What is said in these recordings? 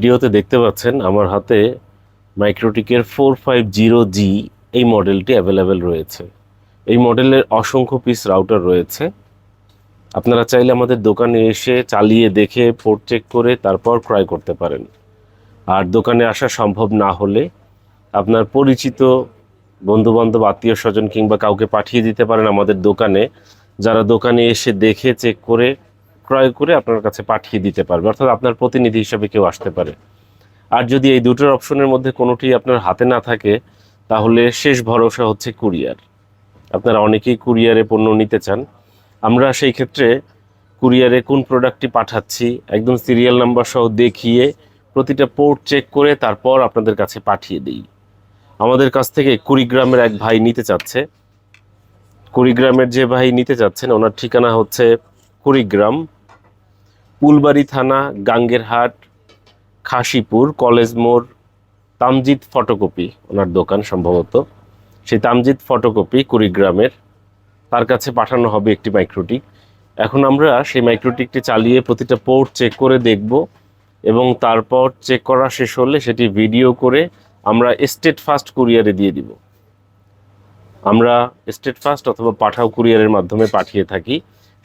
ভিডিওতে দেখতে পাচ্ছেন আমার হাতে মাইক্রোটিকের ফোর ফাইভ জিরো জি এই মডেলটি অ্যাভেলেবেল রয়েছে। এই মডেলের অসংখ্য পিস রাউটার রয়েছে। আপনারা চাইলে আমাদের দোকানে এসে চালিয়ে দেখে পোর্ট চেক করে, তারপর ক্রয় করতে পারেন। আর দোকানে আসা সম্ভব না হলে আপনার পরিচিত বন্ধুবান্ধব, আত্মীয় স্বজন কিংবা কাউকে পাঠিয়ে দিতে পারেন আমাদের দোকানে। যারা দোকানে এসে দেখে চেক করে ক্রয় করে আপনার কাছে পাঠিয়ে দিতে পারবে, অর্থাৎ আপনার প্রতিনিধি হিসাবে কেউ আসতে পারে। আর যদি এই দুটোর অপশনের মধ্যে কোনোটি আপনার হাতে না থাকে, তাহলে শেষ ভরসা হচ্ছে কুরিয়ার। আপনারা অনেকেই কুরিয়ারে পণ্য নিতে চান। আমরা সেই ক্ষেত্রে কুরিয়ারে কোন প্রোডাক্টটি পাঠাচ্ছি, একদম সিরিয়াল নাম্বার সহ দেখিয়ে প্রতিটা পোর্ট চেক করে তারপর আপনাদের কাছে পাঠিয়ে দিই। আমাদের কাছ থেকে কুড়িগ্রামের এক ভাই নিতে চাচ্ছে। কুড়িগ্রামের যে ভাই নিতে চাচ্ছেন, ওনার ঠিকানা হচ্ছে কুড়িগ্রাম ফুলবাড়ি থানা, গাঙ্গেরহাট, খাসিপুর, কলেজ মোড়, তামজিৎ ফটোকপি, ওনার দোকান সম্ভবত। সেই তামজিৎ ফটোকপি কুড়িগ্রামের। তার কাছে পাঠানো হবে একটি মাইক্রোটিক এখন আমরা সেই মাইক্রোটিকটি চালিয়ে প্রতিটা পোর্ট চেক করে দেখব এবং তারপর চেক করা শেষ হলে সেটি ভিডিও করে আমরা স্টেট ফাস্ট কুরিয়ারে দিয়ে দিব। আমরা স্টেট ফাস্ট অথবা পাঠাও কুরিয়ারের মাধ্যমে পাঠিয়ে থাকি।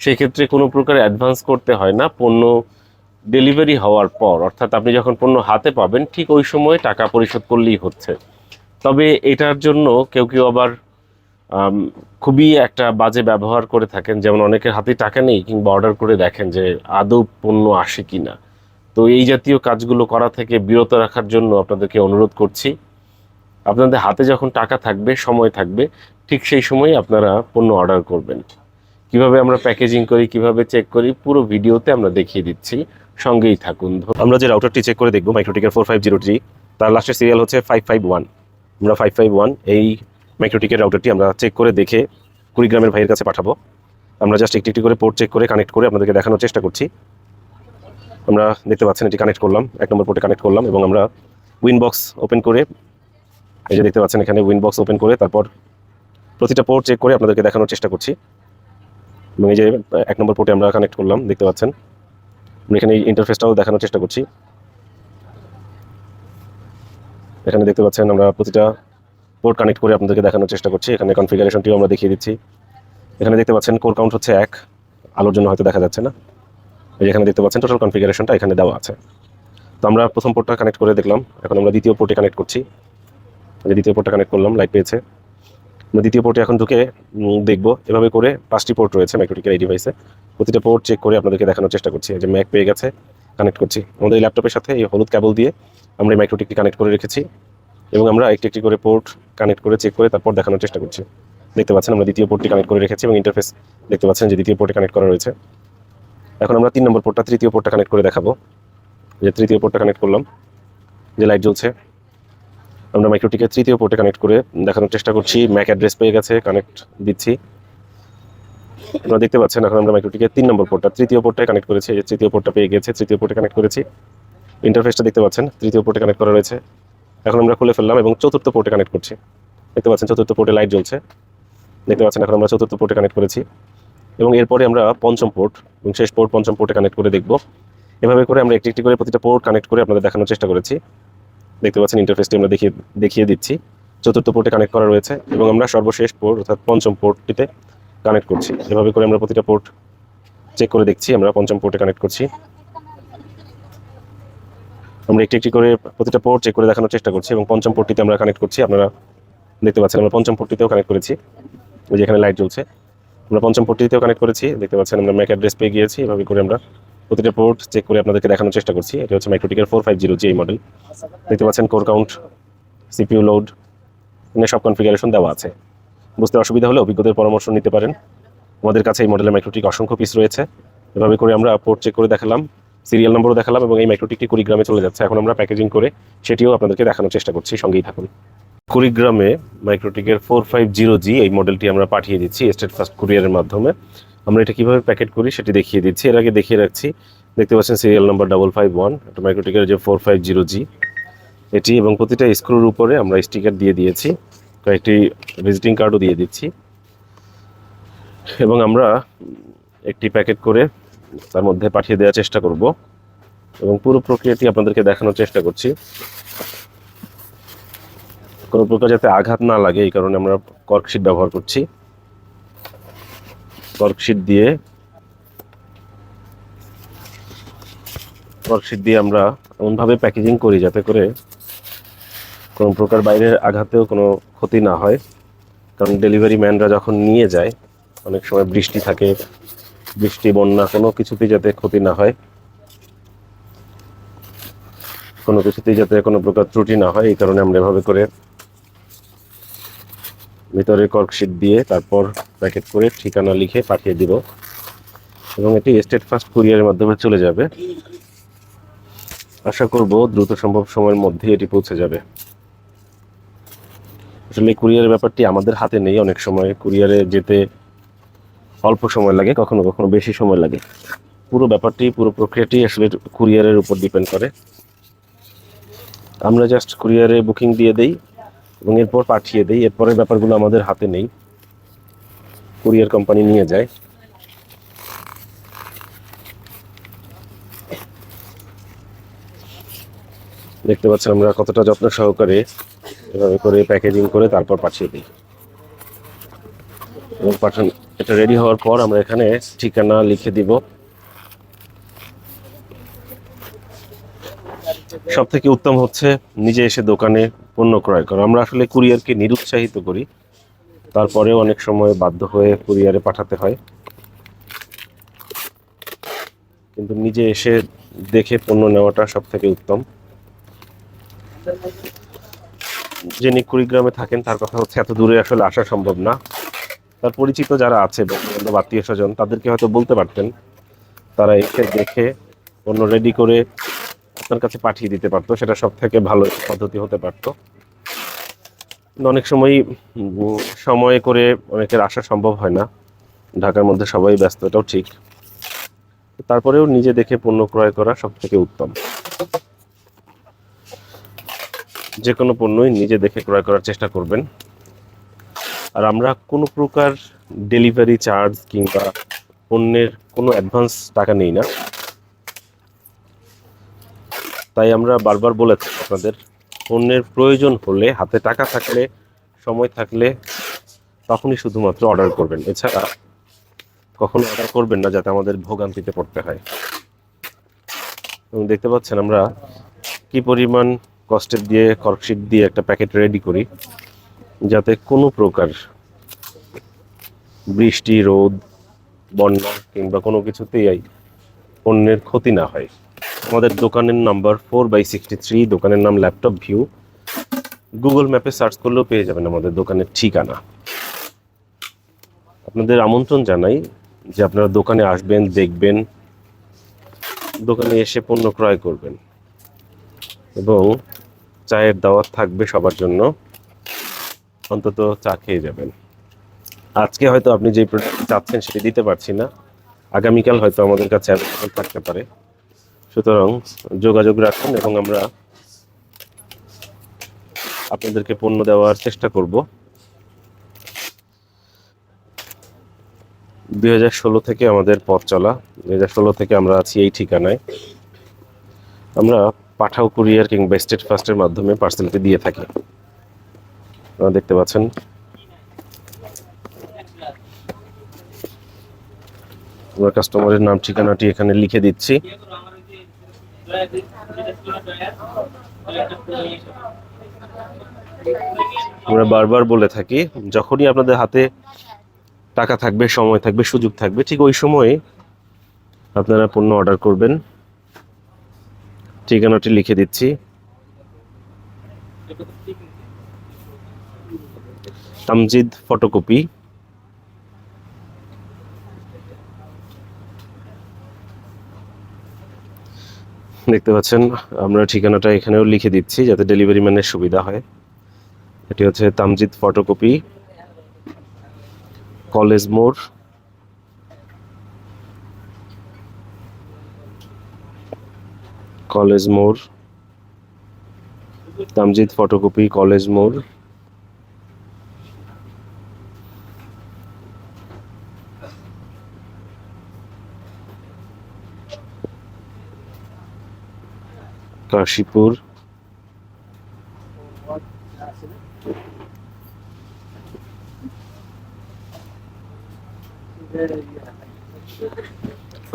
সেক্ষেত্রে কোনো প্রকার অ্যাডভান্স করতে হয় না, পণ্য ডেলিভারি হওয়ার পর। অর্থাৎ আপনি যখন পণ্য হাতে পাবেন, ঠিক ওই সময় টাকা পরিশোধ করলেই হচ্ছে। তবে এটার জন্য কেউ কেউ আবার খুবই একটা বাজে ব্যবহার করে থাকেন। যেমন অনেকের হাতে টাকা নেই কিংবা অর্ডার করে দেখেন যে আদৌ পণ্য আসে কি না তো এই জাতীয় কাজগুলো করা থেকে বিরত রাখার জন্য আপনাদেরকে অনুরোধ করছি। আপনাদের হাতে যখন টাকা থাকবে, সময় থাকবে, ঠিক সেই সময় আপনারা পণ্য অর্ডার করবেন। কীভাবে আমরা প্যাকেজিং করি, কীভাবে চেক করি, পুরো ভিডিওতে আমরা দেখিয়ে দিচ্ছি। সঙ্গেই থাকুন। আমরা যে রাউটারটি চেক করে দেখব মাইক্রোটিকের ফোর ফাইভ জিরো জি তার লাস্টের সিরিয়াল হচ্ছে ফাইভ ফাইভ ওয়ান আমরা ফাইভ ফাইভ ওয়ান এই মাইক্রোটিকের রাউটারটি আমরা চেক করে দেখে কুড়িগ্রামের ভাইয়ের কাছে পাঠাবো। আমরা জাস্ট একটি একটি করে পোর্ট চেক করে কানেক্ট করে আপনাদেরকে দেখানোর চেষ্টা করছি। আমরা দেখতে পাচ্ছেন এটি কানেক্ট করলাম, এক নম্বর পোর্টে কানেক্ট করলাম এবং আমরা উইনবক্স ওপেন করে, এই যে দেখতে পাচ্ছেন এখানে উইনবক্স ওপেন করে তারপর প্রতিটা পোর্ট চেক করে আপনাদেরকে দেখানোর চেষ্টা করছি। এবং এই যে এক নম্বর পোর্টে আমরা কানেক্ট করলাম, দেখতে পাচ্ছেন। আমরা এখানে এই ইন্টারফেসটাও দেখানোর চেষ্টা করছি। এখানে দেখতে পাচ্ছেন, আমরা প্রতিটা পোর্ট কানেক্ট করে আপনাদেরকে দেখানোর চেষ্টা করছি। এখানে কনফিগারেশনটিও আমরা দেখিয়ে দিচ্ছি। এখানে দেখতে পাচ্ছেন কোর কাউন্ট হচ্ছে এক। আলোর জন্য হয়তো দেখা যাচ্ছে না। এই এখানে দেখতে পাচ্ছেন টোটাল কনফিগারেশনটা এখানে দেওয়া আছে। তো আমরা প্রথম পোর্টটা কানেক্ট করে দেখলাম। এখন আমরা দ্বিতীয় পোর্টে কানেক্ট করছি। দ্বিতীয় পোর্টটা কানেক্ট করলাম লাইট পেয়েছে। দ্বিতীয় পোর্টে এখন ঢুকে দেখব। এভাবে করে পাঁচটি পোর্ট রয়েছে মাইক্রোটিকের এই ডিভাইসে প্রতিটা পোর্ট চেক করে আপনাদেরকে দেখানোর চেষ্টা করছি। যে ম্যাক পেয়ে গেছে কানেক্ট করছি। আমাদের এই ল্যাপটপের সাথে এই হলুদ কেবল দিয়ে আমরা এই মাইক্রোটিকটি কানেক্ট করে রেখেছি এবং আমরা একটি একটি করে পোর্ট কানেক্ট করে চেক করে তারপর দেখানোর চেষ্টা করছি। দেখতে পাচ্ছেন, আমরা দ্বিতীয় পোর্টটি কানেক্ট করে রেখেছি এবং ইন্টারফেস দেখতে পাচ্ছেন যে দ্বিতীয় পোর্টে কানেক্ট করা রয়েছে। এখন আমরা তিন নম্বর পোর্টটা তৃতীয় পোর্টটা কানেক্ট করে দেখাবো। যে তৃতীয় পোর্টটা কানেক্ট করলাম। যে লাইট জ্বলছে। আমরা মাইক্রোটিকে তৃতীয় পোর্টে কানেক্ট করে দেখানোর চেষ্টা করছি। ম্যাক অ্যাড্রেস পেয়ে গেছে কানেক্ট দিচ্ছি। আপনারা দেখতে পাচ্ছেন, এখন আমরা মাইক্রোটিকে তিন নম্বর পোর্টটা তৃতীয় পোর্টটায় কানেক্ট করেছি। এই তৃতীয় পোর্টটা পেয়ে গেছে, তৃতীয় পোর্টে কানেক্ট করেছি। ইন্টারফেসটা দেখতে পাচ্ছেন, তৃতীয় পোর্টে কানেক্ট করা রয়েছে। এখন আমরা খুলে ফেললাম এবং চতুর্থ পোর্টে কানেক্ট করছি। দেখতে পাচ্ছেন, চতুর্থ পোর্টে লাইট জ্বলছে। দেখতে পাচ্ছেন, এখন আমরা চতুর্থ পোর্টে কানেক্ট করেছি। এবং এরপরে আমরা পঞ্চম পোর্ট এবং শেষ পোর্ট পঞ্চম পোর্টে কানেক্ট করে দেখব। এভাবে করে আমরা একটি একটি করে প্রতিটা পোর্ট কানেক্ট করে আপনাদের দেখানোর চেষ্টা করেছি। দেখতে পাচ্ছেন ইন্টারফেসটি আমরা দেখিয়ে দেখিয়ে দিচ্ছি। চতুর্থ পোর্টে কানেক্ট করা রয়েছে এবং আমরা সর্বশেষ পোর্ট অর্থাৎ পঞ্চম পোর্টটিতে কানেক্ট করছি। এভাবে করে আমরা প্রতিটা পোর্ট চেক করে দেখছি, আমরা পঞ্চম পোর্টে কানেক্ট করছি। আমরা একটি একটি করে প্রতিটা পোর্ট চেক করে দেখানোর চেষ্টা করছি এবং পঞ্চম পোর্টটিতে আমরা কানেক্ট করছি। আপনারা দেখতে পাচ্ছেন, আমরা পঞ্চম পোর্টটিতেও কানেক্ট করেছি। ওই যে এখানে লাইট জ্বলছে। আমরা পঞ্চম পোর্টটিতেও কানেক্ট করেছি। দেখতে পাচ্ছেন, আমরা ম্যাক অ্যাড্রেস পেয়ে গিয়েছি। এভাবে করে আমরা প্রতিটা পোর্ট চেক করে আপনাদেরকে দেখানোর চেষ্টা করছি। এটা হচ্ছে মাইক্রোটিকের four five zero G model দেখতে পাচ্ছেন কোর কাউন্ট সিপিইউ লোড এখানে সব কনফিগারেশন দেওয়া আছে। বুঝতে অসুবিধা হলে অভিজ্ঞদের পরামর্শ নিতে পারেন। আমাদের কাছে এই মডেলের মাইক্রোটিক অসংখ্য পিস রয়েছে। এভাবে করে আমরা পোর্ট চেক করে দেখালাম সিরিয়াল নম্বরও দেখালাম এবং এই মাইক্রোটিকটি কুড়িগ্রামে চলে যাচ্ছে। এখন আমরা প্যাকেজিং করে সেটিও আপনাদেরকে দেখানোর চেষ্টা করছি। সঙ্গেই থাকুন। কুড়িগ্রামে মাইক্রোটিকের ফোর ফাইভ জিরো জি এই মডেলটি আমরা পাঠিয়ে দিচ্ছি স্টেট ফার্স্ট কুরিয়ারের মাধ্যমে। আমরা এটা কীভাবে প্যাকেট করি সেটি দেখিয়ে দিচ্ছি। এর আগে দেখিয়ে রাখছি। দেখতে পাচ্ছেন serial number double five one. এটা মাইক্রোটিকের যে ফোর ফাইভ জিরো জি। এটি এবং প্রতিটা স্ক্রুর উপরে আমরা স্টিকার দিয়ে দিয়েছি। কয়েকটি ভিজিটিং কার্ডও দিয়ে দিচ্ছি। এবং আমরা একটি প্যাকেট করে তার মধ্যে পাঠিয়ে দেওয়ার চেষ্টা করব। এবং পুরো প্রক্রিয়াটি আপনাদেরকে দেখানোর চেষ্টা করছি। কোনো প্রকার যাতে আঘাত না লাগে, এই কারণে আমরা কর্কশিট ব্যবহার করছি। কর্কশিট দিয়ে কর্কশিট দিয়ে আমরা এমনভাবে প্যাকেজিং করি যাতে করে কোনো প্রকার বাইরের আঘাতেও কোনো ক্ষতি না হয়। কারণ ডেলিভারি ম্যানরা যখন নিয়ে যায়, অনেক সময় বৃষ্টি থাকে, বৃষ্টি, বন্যা, কোনো কিছুতেই যাতে ক্ষতি না হয়। কোনো কিছুতেই যাতে কোনো প্রকার ত্রুটি না হয়, এই কারণে আমরা এভাবে করে ভিতরে কর্কশিট দিয়ে তারপর প্যাকেট করে ঠিকানা লিখে পাঠিয়ে দিব। এবং এটি স্টেট ফার্স্ট কুরিয়ারের মাধ্যমে চলে যাবে। আশা করব দ্রুত সম্ভব সময়ের মধ্যে এটি পৌঁছে যাবে। আসলে কুরিয়ারের ব্যাপারটি আমাদের হাতে নেই। অনেক সময় কুরিয়ারে যেতে অল্প সময় লাগে, কখনো কখনো বেশি সময় লাগে। পুরো ব্যাপারটি, পুরো প্রক্রিয়াটি আসলে কুরিয়ারের উপর ডিপেন্ড করে। আমরা জাস্ট কুরিয়ারে বুকিং দিয়ে দেই। এবং এরপর পাঠিয়ে দেই। এরপরের ব্যাপারগুলো আমাদের হাতে নেই। কুরিয়ার কোম্পানি নিয়ে যায়। দেখতে পাচ্ছেন আমরা কতটা যত্ন সহকারে এভাবে করে প্যাকেজিং করে তারপর পাঠিয়ে দিই। এবং পাঠান এটা রেডি হওয়ার পর আমরা এখানে ঠিকানা লিখে দিব। সব থেকে উত্তম হচ্ছে নিজে এসে দোকানে পণ্য ক্রয় করা। আমরা আসলে কুরিয়ারকে নিরুৎসাহিত করি। তারপরেও অনেক সময় বাধ্য হয়ে কুরিয়ারে পাঠাতে হয়। কিন্তু নিজে এসে দেখে পণ্য নেওয়াটা সব থেকে উত্তম। যিনি কুড়িগ্রামে থাকেন, তার কথা হচ্ছে এত দূরে আসলে আসা সম্ভব না। তার পরিচিত যারা আছে বন্ধু আত্মীয় স্বজন, তাদেরকে হয়তো বলতে পারতেন। তারা এসে দেখে পণ্য রেডি করে আপনার কাছে পাঠিয়ে দিতে পারতো, সেটা সব থেকে ভালো পদ্ধতি হতে পারতো। অনেক সময় সময় করে অনেকের আসা সম্ভব হয় না। ঢাকার মধ্যে সবাই ব্যস্ত এটাও ঠিক। তারপরেও নিজে দেখে পণ্য ক্রয় করা সব থেকে উত্তম। যে কোনো পণ্যই নিজে দেখে ক্রয় করার চেষ্টা করবেন। আর আমরা কোনো প্রকার ডেলিভারি চার্জ কিংবা পণ্যের কোনো অ্যাডভান্স টাকা নেই না। তাই আমরা বারবার বলেছি আপনাদের, পণ্যের প্রয়োজন হলে, হাতে টাকা থাকলে, সময় থাকলে তখনই শুধুমাত্র অর্ডার করবেন। এছাড়া কখনো অর্ডার করবেন না যাতে আমাদের ভোগান্তিতে পড়তে হয়। এবং দেখতে পাচ্ছেন আমরা কি পরিমাণ কষ্টের দিয়ে কর্কশিট দিয়ে একটা প্যাকেট রেডি করি, যাতে কোনো প্রকার বৃষ্টি, রোদ, বন্যা কিংবা কোনো কিছুতেই পণ্যের ক্ষতি না হয়। আমাদের দোকানের number four by sixty three, দোকানের নাম ল্যাপটপ ভিউ। গুগল ম্যাপে সার্চ করলেও পেয়ে যাবেন আমাদের দোকানের ঠিকানা। আপনাদের আমন্ত্রণ জানাই যে আপনারা দোকানে আসবেন, দেখবেন, দোকানে এসে পণ্য ক্রয় করবেন। এবং চায়ের দাওয়াত থাকবে সবার জন্য। অন্তত চা খেয়ে যাবেন। আজকে হয়তো আপনি যে প্রোডাক্ট চাচ্ছেন সেটি দিতে পারছি না। আগামীকাল হয়তো আমাদের কাছে থাকতে পারে। সুতরাং যোগাযোগ রাখুন এবং আমরা আপনাদেরকে পণ্য দেওয়ার চেষ্টা করব। দুই হাজার ষোলো থেকে আমাদের পথ চলা। দুই হাজার ষোলো থেকে আমরা আছি এই ঠিকানায়। আমরা পাঠাও কুরিয়ার কিংবা স্টেট ফাস্টের মাধ্যমে পার্সেলটি দিয়ে থাকি। আপনারা দেখতে পাচ্ছেন। আমরা কাস্টমারের নাম, ঠিকানাটি এখানে লিখে দিচ্ছি। আমরা বারবার বলে থাকি, যখনই আপনাদের হাতে টাকা থাকবে, সময় থাকবে, সুযোগ থাকবে, ঠিক ওই সময়ে আপনারা পণ্য অর্ডার করবেন। ঠিকানাটি লিখে দিচ্ছি। তামজিদ ফটোকপি। দেখতে পাচ্ছেন, আমরা ঠিকানাটা এখানেও লিখে দিচ্ছি যাতে ডেলিভারি ম্যানের সুবিধা হয়। এটি হচ্ছে তামজিদ ফটোকপি কলেজ মোড়। কলেজ মোড়, তামজিদ ফটোকপি কলেজ মোড়। কাশীপুর।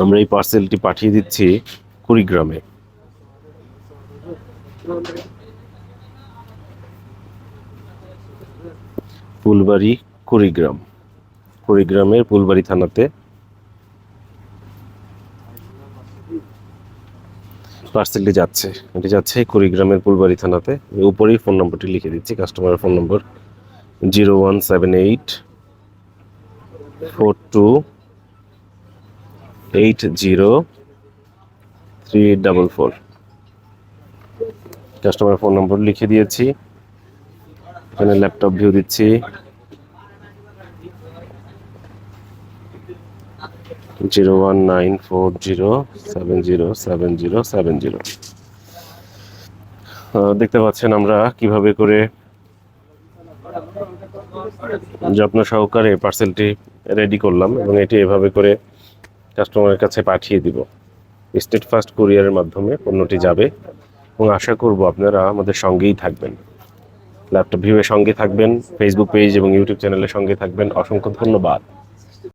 আমরা এই পার্সেলটি পাঠিয়ে দিচ্ছি কুড়িগ্রামে। ফুলবাড়ি কুড়িগ্রাম। কুড়িগ্রামের ফুলবাড়ি থানাতে পার্সেলটি যাচ্ছে। এটি যাচ্ছে কুড়িগ্রামের ফুলবাড়ি থানাতে। উপরেই ফোন নম্বরটি লিখে দিচ্ছি। কাস্টমারের ফোন নম্বর zero one seven eight four two eight zero three double four. Customer phone নম্বর লিখে দিয়েছি। এখানে ল্যাপটপ ভিউ দিচ্ছি। Zero one nine four zero seven zero seven zero seven zero. দেখতে পাচ্ছেন আমরা কীভাবে করে যত্ন সহকারে পার্সেলটি রেডি করলাম এবং এটি এভাবে করে কাস্টমারের কাছে পাঠিয়ে দিব। স্টেট ফার্স্ট কুরিয়ারের মাধ্যমে পণ্যটি যাবে এবং আশা করব আপনারা আমাদের সঙ্গেই থাকবেন। ল্যাপটপ ভিউয়ের সঙ্গে থাকবেন ফেসবুক পেজ এবং ইউটিউব চ্যানেলের সঙ্গে থাকবেন। অসংখ্য ধন্যবাদ।